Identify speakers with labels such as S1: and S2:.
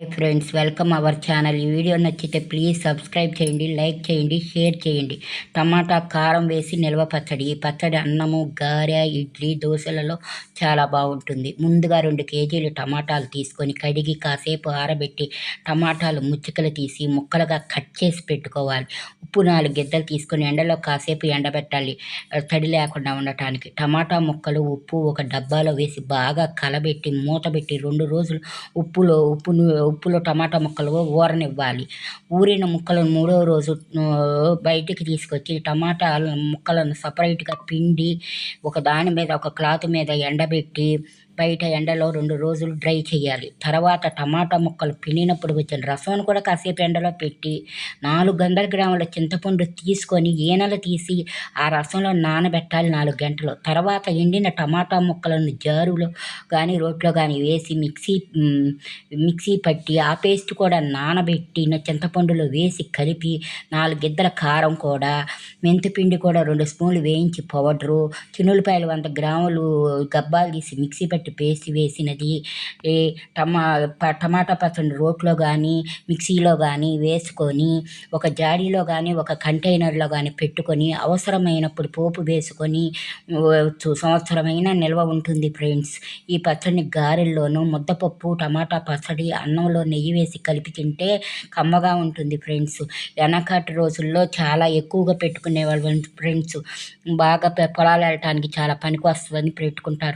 S1: Friends welcome our channel ఈ video నచ్చితే please subscribe చేయండి లైక్ చేయండి షేర్ చేయండి. టమాటా కారం వేసి నిల్వ పచ్చడి. ఈ పచ్చడి అన్నము గారె ఇడ్లీ దోశలలో చాలా బాగుంటుంది. ముందుగా రెండు కేజీలు టమాటాలు తీసుకొని కడిగి కాసేపు ఆరబెట్టి టమాటాలు ముచ్చికలు తీసి ముక్కలుగా కట్ చేసి పెట్టుకోవాలి. ఉప్పు నాలుగు గిద్దలు తీసుకొని ఎండలో కాసేపు ఎండబెట్టాలి. తడి లేకుండా ఉండటానికి. టమాటా ముక్కలు ఉప్పు ఒక డబ్బాలో వేసి బాగా కలబెట్టి మూతబెట్టి రెండు రోజులు ఉప్పులో ఉప్పును ఉప్పులో టమాటా ముక్కలు ఊరనివ్వాలి ఊరిన ముక్కలను మూడో రోజు బయటికి తీసుకొచ్చి టమాటా ముక్కలను సపరేట్గా పిండి ఒక దాని మీద ఒక క్లాత్ మీద ఎండబెట్టి బయట ఎండలో రెండు రోజులు డ్రై చేయాలి. తర్వాత టమాటా ముక్కలు పిండినప్పుడు వచ్చిన రసం కూడా కాసేపు ఎండలో పెట్టి నాలుగు వందల గ్రాముల చింతపండు తీసుకొని ఈనెలు తీసి ఆ రసంలో నానబెట్టాలి నాలుగు గంటలు. తర్వాత ఎండిన టమాటా ముక్కలను జారులో కానీ రోట్లో కానీ వేసి మిక్సీ మిక్సీ పట్టి ఆ పేస్ట్ కూడా నానబెట్టిన చింతపండులో వేసి కలిపి నాలుగు గిద్దల కారం కూడా మెంతిపిండి కూడా రెండు స్పూన్లు వేయించి పౌడరు చిన్నులపాయలు వంద గ్రాములు గబ్బాలు తీసి మిక్సీ పట్టి పెట్టి పేసి వేసినది. టమా టమాటా పచ్చడి రోట్లో కానీ మిక్సీలో కానీ వేసుకొని ఒక జాడీలో కానీ ఒక కంటైనర్లో కానీ పెట్టుకొని అవసరమైనప్పుడు పోపు వేసుకొని సంవత్సరమైన నిల్వ ఉంటుంది ఫ్రెండ్స్. ఈ పచ్చడిని గారెల్లోనూ ముద్దపప్పు టమాటా పచ్చడి అన్నంలో నెయ్యి వేసి కలిపి తింటే కమ్మగా ఉంటుంది ఫ్రెండ్స్. వెనకటి రోజుల్లో చాలా ఎక్కువగా పెట్టుకునేవాళ్ళు ఫ్రెండ్స్. బాగా పొలాలు వెళ్ళటానికి చాలా పనికి వస్తుందని పెట్టుకుంటారు.